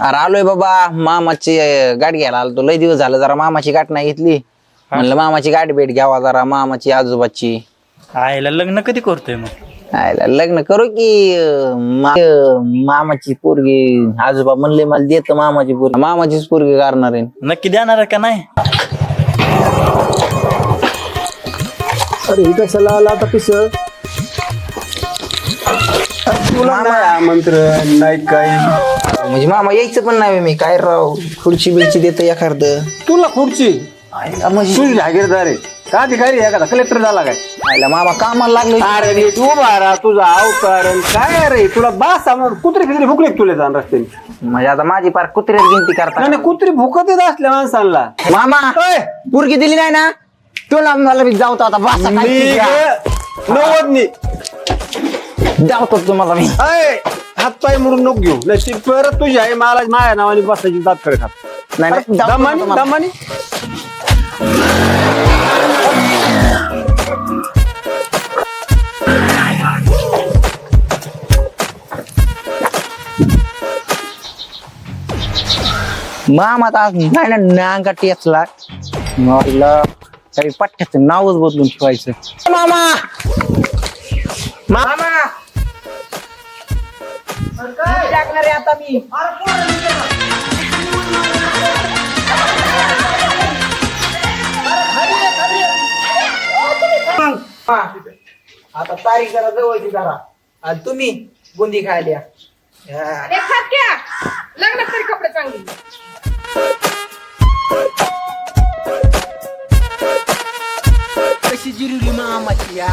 अरे आलोय बाबा मामाची अं, गाठ घ्यायला आलो तो लय दिवस झालं जरा मामाची गाठ नाही घेतली. म्हणलं मामाची गाठ भेट घ्यावा जरा मामाची आजोबाची. आईला लग्न कधी करतोय मग? आयला लग्न करू की अं, मा- अं, मामाची पोरगी आजोबा म्हणले मला देत मामाची पोरगी. मामाचीच पोरगी करणार आहे. नक्की देणार आहे का नाही? अरे हे कशाला आला आता पिस. तुला नाही आमंत्रण नाही काही म्हणजे मामा यायचं पण नाही मी काय राव? खुर्ची बिर्ची देत एखादं. तुला खुर्ची? म्हणजे तुझी जागीरदार आहे. का अधिकारी आहे का? कलेक्टर झाला काय? आयला मामा कामाला लागलो अरे रे तू बारा तुझा अवतार आणि काय रे? तुला बास समोर कुत्री फित्री भुकले का तुला जाण रस्त्याने? म्हणजे आता माझी पार कुत्र्यात गिनती करता. नाही कुत्री भुकत येत असल्या माणसांना. मामा ओय, पोरगी दिली नाही ना? तुला मला मी जाऊतो आता. बसा काय नव्वदनी. जाऊतो तुम्हाला मी. अय हात पाय मोडून नको घेऊ. ती परत तुझी आहे मला माझ्या नावाने बसायची दात करे खात. नाही नाही, जाऊतो दमानी तुम्हाला. दमानी. मामा आता आज नाही ना नांगा टेचला. मला काही पठ्ठ्याचं नावच बदलून ठेवायचं. मामा! टाकणार आहे आता मी आता तारीख जरा जवळची जरा आणि तुम्ही बुंदी खायला या. हा. ए फाटक्या लग्नात तरी कपडे चांगले कशी जिरवली मामाची या